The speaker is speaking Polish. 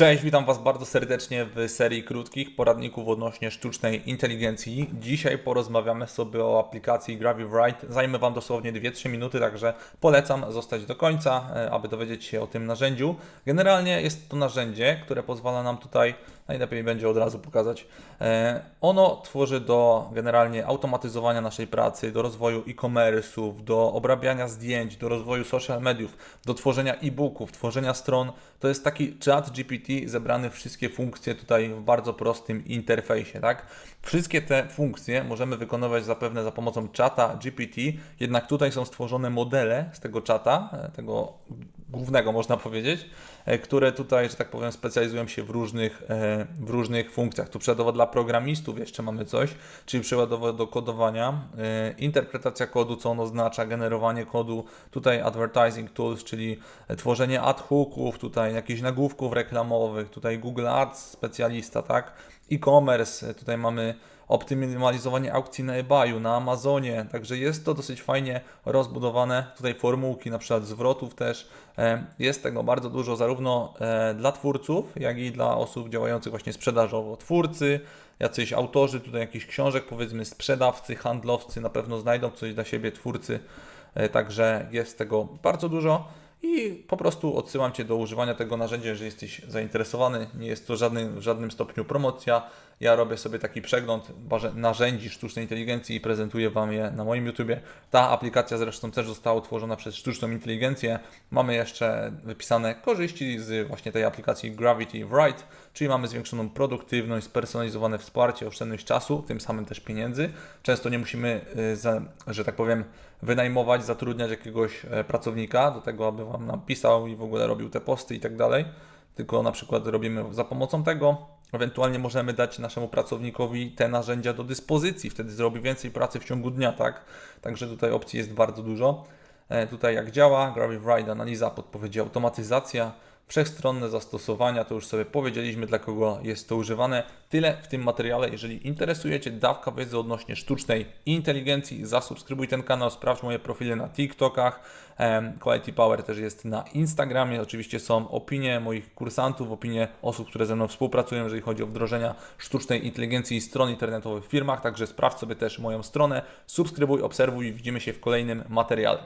Cześć, witam Was bardzo serdecznie w serii krótkich poradników odnośnie sztucznej inteligencji. Dzisiaj porozmawiamy sobie o aplikacji GraviWrite. Zajmę Wam dosłownie 2-3 minuty, także polecam zostać do końca, e, aby dowiedzieć się o tym narzędziu. Generalnie jest to narzędzie, które pozwala nam tutaj, najlepiej będzie od razu pokazać, e, ono tworzy do generalnie automatyzowania naszej pracy, do rozwoju e-commerce'ów, do obrabiania zdjęć, do rozwoju social mediów, do tworzenia e-booków, tworzenia stron. To jest taki chat GPT zebrany wszystkie funkcje tutaj w bardzo prostym interfejsie, tak? Wszystkie te funkcje możemy wykonywać zapewne za pomocą czata GPT, jednak tutaj są stworzone modele z tego czata, e, tego głównego można powiedzieć, e, które tutaj, że tak powiem, specjalizują się w różnych, e, w różnych funkcjach. Tu przykładowo dla programistów jeszcze mamy coś, czyli przykładowo do kodowania, e, interpretacja kodu, co on oznacza, generowanie kodu, tutaj advertising tools, czyli tworzenie ad hooków, tutaj jakichś nagłówków reklamowych, tutaj Google Ads specjalista, tak? E-commerce, tutaj mamy optymalizowanie aukcji na eBayu, na Amazonie, także jest to dosyć fajnie rozbudowane. Tutaj formułki, na przykład zwrotów też. E, Jest tego bardzo dużo zarówno e, dla twórców, jak i dla osób działających właśnie sprzedażowo. Twórcy, jacyś autorzy tutaj jakichś książek, powiedzmy sprzedawcy, handlowcy na pewno znajdą coś dla siebie, twórcy. E, Także jest tego bardzo dużo. I po prostu odsyłam Cię do używania tego narzędzia, jeżeli jesteś zainteresowany. Nie jest to żadnym, w żadnym stopniu promocja. Ja robię sobie taki przegląd narzędzi sztucznej inteligencji i prezentuję Wam je na moim YouTubie. Ta aplikacja zresztą też została utworzona przez sztuczną inteligencję. Mamy jeszcze wypisane korzyści z właśnie tej aplikacji Gravity Write, czyli mamy zwiększoną produktywność, spersonalizowane wsparcie, oszczędność czasu, tym samym też pieniędzy. Często nie musimy, y, że tak powiem, wynajmować, zatrudniać jakiegoś e, pracownika do tego, aby Wam napisał i w ogóle robił te posty i tak dalej. Tylko na przykład robimy za pomocą tego. Ewentualnie możemy dać naszemu pracownikowi te narzędzia do dyspozycji, wtedy zrobi więcej pracy w ciągu dnia, tak? Także tutaj opcji jest bardzo dużo. E, Tutaj jak działa, GraviWrite, analiza podpowiedzi, automatyzacja, wszechstronne zastosowania, to już sobie powiedzieliśmy, dla kogo jest to używane. Tyle w tym materiale. Jeżeli interesujecie dawka wiedzy odnośnie sztucznej inteligencji, zasubskrybuj ten kanał, sprawdź moje profile na TikTokach. Quality Power też jest na Instagramie. Oczywiście są opinie moich kursantów, opinie osób, które ze mną współpracują, jeżeli chodzi o wdrożenia sztucznej inteligencji i stron internetowych w firmach. Także sprawdź sobie też moją stronę, subskrybuj, obserwuj widzimy się w kolejnym materiale.